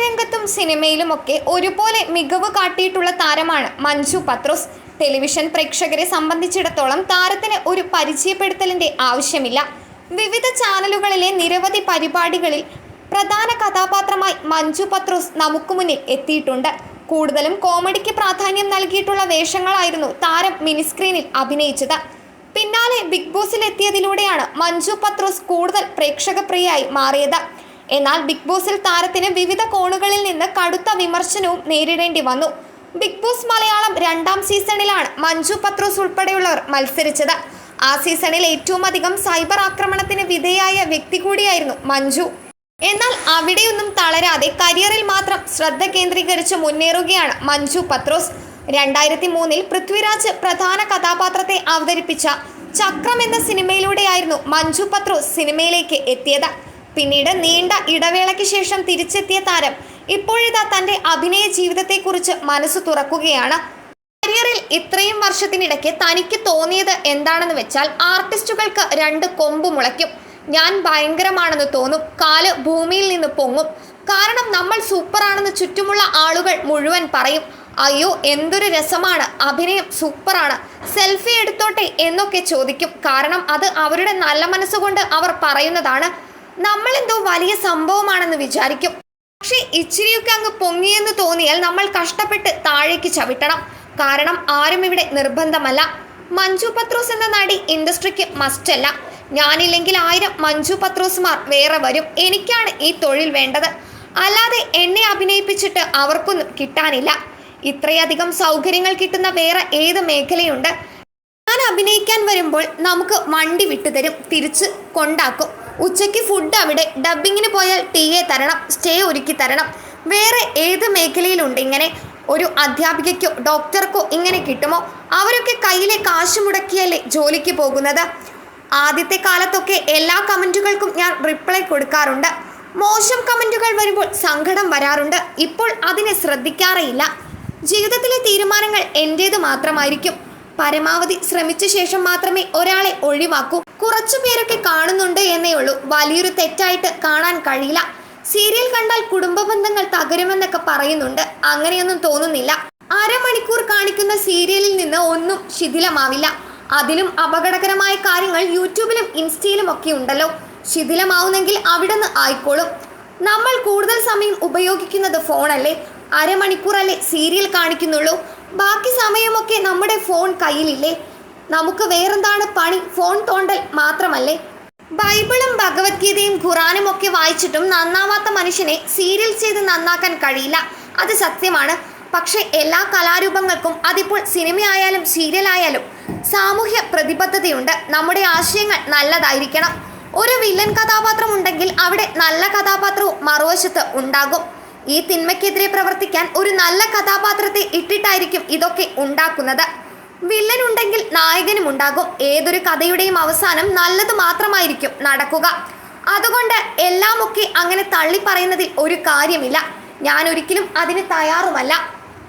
രംഗത്തും സിനിമയിലുമൊക്കെ ഒരുപോലെ മികവ് കാട്ടിയിട്ടുള്ള താരമാണ് മഞ്ജു പത്രോസ്. ടെലിവിഷൻ പ്രേക്ഷകരെ സംബന്ധിച്ചിടത്തോളം താരത്തിന് ഒരു പരിചയപ്പെടുത്തലിന്റെ ആവശ്യമില്ല. വിവിധ ചാനലുകളിലെ നിരവധി പരിപാടികളിൽ പ്രധാന കഥാപാത്രമായി മഞ്ജു പത്രോസ് നമുക്ക് മുന്നിൽ എത്തിയിട്ടുണ്ട്. കൂടുതലും കോമഡിക്ക് പ്രാധാന്യം നൽകിയിട്ടുള്ള വേഷങ്ങളായിരുന്നു താരം മിനിസ്ക്രീനിൽ അഭിനയിച്ചത്. പിന്നാലെ ബിഗ് ബോസിൽ എത്തിയതിലൂടെയാണ് മഞ്ജു പത്രോസ് കൂടുതൽ പ്രേക്ഷകപ്രിയയായി മാറിയത്. എന്നാൽ ബിഗ് ബോസിൽ താരത്തിന് വിവിധ കോണുകളിൽ നിന്ന് കടുത്ത വിമർശനവും നേരിടേണ്ടി വന്നു. ബിഗ് ബോസ് മലയാളം രണ്ടാം സീസണിലാണ് മഞ്ജു പത്രോസ് ഉൾപ്പെടെയുള്ളവർ മത്സരിച്ചത്. ആ സീസണിൽ ഏറ്റവും അധികം സൈബർ ആക്രമണത്തിന് വിധേയായ വ്യക്തി കൂടിയായിരുന്നു മഞ്ജു. എന്നാൽ അവിടെയൊന്നും തളരാതെ കരിയറിൽ മാത്രം ശ്രദ്ധ കേന്ദ്രീകരിച്ച് മുന്നേറുകയാണ് മഞ്ജു പത്രോസ്. രണ്ടായിരത്തി മൂന്നിൽ പൃഥ്വിരാജ് പ്രധാന കഥാപാത്രത്തെ അവതരിപ്പിച്ച ചക്രം എന്ന സിനിമയിലൂടെയായിരുന്നു മഞ്ജു പത്രോസ് സിനിമയിലേക്ക് എത്തിയത്. പിന്നീട് നീണ്ട ഇടവേളയ്ക്ക് ശേഷം തിരിച്ചെത്തിയ താരം ഇപ്പോഴിതാ തന്റെ അഭിനയ ജീവിതത്തെക്കുറിച്ച് മനസ്സ് തുറക്കുകയാണ്. കരിയറിൽ ഇത്രയും വർഷത്തിനിടയ്ക്ക് തനിക്ക് തോന്നിയത് എന്താണെന്ന് വെച്ചാൽ ആർട്ടിസ്റ്റുകൾക്ക് രണ്ട് കൊമ്പ് മുളയ്ക്കും. ഞാൻ ഭയങ്കരമാണെന്ന് തോന്നും കാൽ ഭൂമിയിൽ നിന്ന് പൊങ്ങും. കാരണം നമ്മൾ സൂപ്പറാണെന്ന് ചുറ്റുമുള്ള ആളുകൾ മുഴുവൻ പറയും അയ്യോ എന്തൊരു രസമാണ് അഭിനയം സൂപ്പറാണ് സെൽഫി എടുത്തോട്ടെ എന്നൊക്കെ ചോദിക്കും. കാരണം അത് അവരുടെ നല്ല മനസ്സുകൊണ്ട് അവർ പറയുന്നതാണ്. നമ്മളെന്തോ വലിയ സംഭവമാണെന്ന് വിചാരിക്കും. പക്ഷേ ഇച്ചിരിയൊക്കെ അങ്ങ് പൊങ്ങിയെന്ന് തോന്നിയാൽ നമ്മൾ കഷ്ടപ്പെട്ട് താഴേക്ക് ചവിട്ടണം. കാരണം ആരും ഇവിടെ നിർബന്ധമല്ല. മഞ്ജു പത്രോസ് എന്ന നടി ഇൻഡസ്ട്രിക്ക് മസ്റ്റല്ല. ഞാനില്ലെങ്കിൽ ആയിരം മഞ്ജു പത്രോസുമാർ വേറെ വരും. എനിക്കാണ് ഈ തൊഴിൽ വേണ്ടത്. അല്ലാതെ എന്നെ അഭിനയിപ്പിച്ചിട്ട് അവർക്കൊന്നും കിട്ടാനില്ല. ഇത്രയധികം സൗകര്യങ്ങൾ കിട്ടുന്ന വേറെ ഏത് മേഖലയുണ്ട്? ഞാൻ അഭിനയിക്കാൻ വരുമ്പോൾ നമുക്ക് വണ്ടി വിട്ടുതരും. തിരിച്ച് കൊണ്ടാക്കും. ഉച്ചയ്ക്ക് ഫുഡ് അവിടെ. ഡബ്ബിങ്ങിന് പോയാൽ ടീയെ തരണം സ്റ്റേ ഒരുക്കി തരണം. വേറെ ഏത് മേഖലയിലുണ്ട് ഇങ്ങനെ? ഒരു അധ്യാപികയ്ക്കോ ഡോക്ടർക്കോ ഇങ്ങനെ കിട്ടുമോ? അവരൊക്കെ കയ്യിലെ കാശ് മുടക്കിയല്ലേ ജോലിക്ക് പോകുന്നത്? ആദ്യത്തെ കാലത്തൊക്കെ എല്ലാ കമന്റുകൾക്കും ഞാൻ റിപ്ലൈ കൊടുക്കാറുണ്ട്. മോശം കമന്റുകൾ വരുമ്പോൾ സങ്കടം വരാറുണ്ട്. ഇപ്പോൾ അതിനെ ശ്രദ്ധിക്കാറേയില്ല. ജീവിതത്തിലെ തീരുമാനങ്ങൾ എന്റേത് മാത്രമായിരിക്കും. പരമാവധി ശ്രമിച്ച ശേഷം മാത്രമേ ഒരാളെ ഒഴിവാക്കൂ. കുറച്ചു പേരൊക്കെ കാണുന്നുണ്ട് എന്നേ ഉള്ളൂ. വലിയൊരു തെറ്റായിട്ട് കാണാൻ കഴിയില്ല. സീരിയൽ കണ്ടാൽ കുടുംബ ബന്ധങ്ങൾ തകരുമെന്നൊക്കെ പറയുന്നുണ്ട്. അങ്ങനെയൊന്നും തോന്നുന്നില്ല. അരമണിക്കൂർ കാണിക്കുന്ന സീരിയലിൽ നിന്ന് ഒന്നും ശിഥിലമാവില്ല. അതിലും അപകടകരമായ കാര്യങ്ങൾ യൂട്യൂബിലും ഇൻസ്റ്റയിലും ഒക്കെ ഉണ്ടല്ലോ. ശിഥിലമാവുന്നെങ്കിൽ അവിടെ നിന്ന് ആയിക്കോളും. നമ്മൾ കൂടുതൽ സമയം ഉപയോഗിക്കുന്നത് ഫോണല്ലേ? അരമണിക്കൂറല്ലേ സീരിയൽ കാണിക്കുന്നുള്ളൂ? ബാക്കി സമയമൊക്കെ നമ്മുടെ ഫോൺ കയ്യിലില്ലേ? നമുക്ക് വേറെന്താണ് പണി? ഫോൺ തോണ്ടൽ മാത്രമല്ലേ? ബൈബിളും ഭഗവത്ഗീതയും ഖുറാനും ഒക്കെ വായിച്ചിട്ടും നന്നാവാത്ത മനുഷ്യനെ സീരിയൽ ചെയ്ത് നന്നാക്കാൻ കഴിയില്ല. അത് സത്യമാണ്. പക്ഷേ എല്ലാ കലാരൂപങ്ങൾക്കും അതിപ്പോൾ സിനിമയായാലും സീരിയലായാലും സാമൂഹ്യ പ്രതിബദ്ധതയുണ്ട്. നമ്മുടെ ആശയങ്ങൾ നല്ലതായിരിക്കണം. ഒരു വില്ലൻ കഥാപാത്രം ഉണ്ടെങ്കിൽ അവിടെ നല്ല കഥാപാത്രവും മറുവശത്ത് ഉണ്ടാകും. ഈ തിന്മയ്ക്കെതിരെ പ്രവർത്തിക്കാൻ ഒരു നല്ല കഥാപാത്രത്തെ ഇട്ടിട്ടായിരിക്കും ഇതൊക്കെ ഉണ്ടാക്കുന്നത്. വില്ലൻ ഉണ്ടെങ്കിൽ നായകനും ഉണ്ടാകും. ഏതൊരു കഥയുടെയും അവസാനം നല്ലത് മാത്രമായിരിക്കും നടക്കുക. അതുകൊണ്ട് എല്ലാമൊക്കെ അങ്ങനെ തള്ളി പറയുന്നതിൽ ഒരു കാര്യമില്ല. ഞാൻ ഒരിക്കലും അതിന് തയ്യാറുമല്ല.